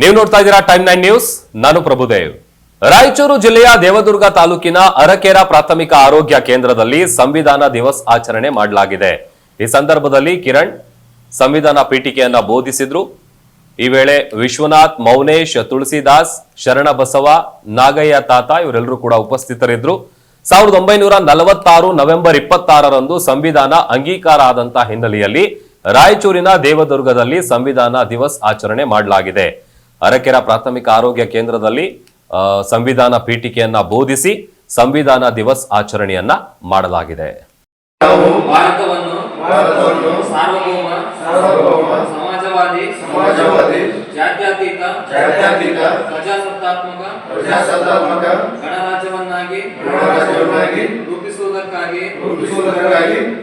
ನೀವು ನೋಡ್ತಾ ಇದ್ದೀರಾ ಟೈಮ್ ನೈನ್ ನ್ಯೂಸ್. ನಾನು ಪ್ರಭುದೇವ್ ರಾಯಚೂರು ಜಿಲ್ಲೆಯ ದೇವದುರ್ಗ ತಾಲೂಕಿನ ಅರಕೇರ ಪ್ರಾಥಮಿಕ ಆರೋಗ್ಯ ಕೇಂದ್ರದಲ್ಲಿ ಸಂವಿಧಾನ ದಿವಸ್ ಆಚರಣೆ ಮಾಡಲಾಗಿದೆ. ಈ ಸಂದರ್ಭದಲ್ಲಿ ಕಿರಣ್ ಸಂವಿಧಾನ ಪೀಠಿಕೆಯನ್ನ ಬೋಧಿಸಿದ್ರು. ಈ ವೇಳೆ ವಿಶ್ವನಾಥ್, ಮೌನೇಶ್, ತುಳಸಿದಾಸ್, ಶರಣಬಸವ, ನಾಗಯ್ಯ ತಾತ ಇವರೆಲ್ಲರೂ ಕೂಡ ಉಪಸ್ಥಿತರಿದ್ರು. ಸಾವಿರದ ಒಂಬೈನೂರ ನಲವತ್ತಾರು ನವೆಂಬರ್ ಇಪ್ಪತ್ತಾರರಂದು ಸಂವಿಧಾನ ಅಂಗೀಕಾರ ಆದಂತಹ ಹಿನ್ನೆಲೆಯಲ್ಲಿ ರಾಯಚೂರಿನ ದೇವದುರ್ಗದಲ್ಲಿ ಸಂವಿಧಾನ ದಿವಸ್ ಆಚರಣೆ ಮಾಡಲಾಗಿದೆ. ಅರಕೆರ ಪ್ರಾಥಮಿಕ ಆರೋಗ್ಯ ಕೇಂದ್ರದಲ್ಲಿ ಸಂವಿಧಾನ ಪೀಠಿಕೆಯನ್ನ ಬೋಧಿಸಿ ಸಂವಿಧಾನ ದಿವಸ್ ಆಚರಣೆಯನ್ನ ಮಾಡಲಾಗಿದೆ.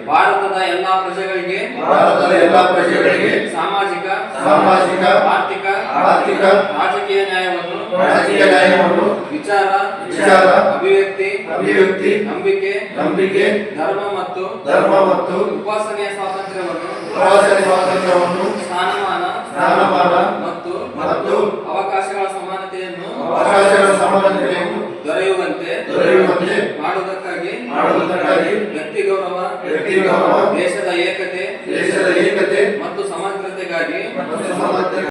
ಭಾರತದ ಎಲ್ಲಾ ಪ್ರಜೆಗಳಿಗೆ ಪ್ರಜೆಗಳಿಗೆ ಸಾಮಾಜಿಕ ಸಾಮಾಜಿಕ, ಆರ್ಥಿಕ ಆರ್ಥಿಕ ರಾಜಕೀಯ ನ್ಯಾಯವನ್ನು ರಾಜಕೀಯ ನ್ಯಾಯವನ್ನು ವಿಚಾರ ವಿಚಾರ ಅಭಿವ್ಯಕ್ತಿ ಅಭಿವ್ಯಕ್ತಿ ನಂಬಿಕೆ ನಂಬಿಕೆ ಧರ್ಮ ಮತ್ತು ಧರ್ಮ ಮತ್ತು ಉಪಾಸನೆಯ ಸ್ವಾತಂತ್ರ್ಯವನ್ನು ಉಪಾಸನೆ ಸ್ವಾತಂತ್ರ್ಯವನ್ನು ಸ್ಥಾನಮಾನ ಸ್ಥಾನಮಾನ ಮತ್ತು ಮತ್ತು ಅವಕಾಶಗಳ ಸಮಾನತೆಯನ್ನು ಅವಕಾಶಗಳ ಸಮಾನತೆಯನ್ನು ದೊರೆಯುವಂತೆ ದೊರೆಯುವಂತೆ ಮಾಡುವುದಕ್ಕಾಗಿ ಮಾಡುವುದಕ್ಕಾಗಿ ವ್ಯಕ್ತಿ ಗೌರವ ವ್ಯಕ್ತಿ ಗೌರವ ದೇಶದ ಏಕತೆ ದೇಶದ ಏಕತೆ ಮತ್ತು ಸಮಗ್ರತೆಗಾಗಿ ಮತ್ತು ಸಮಾನತೆ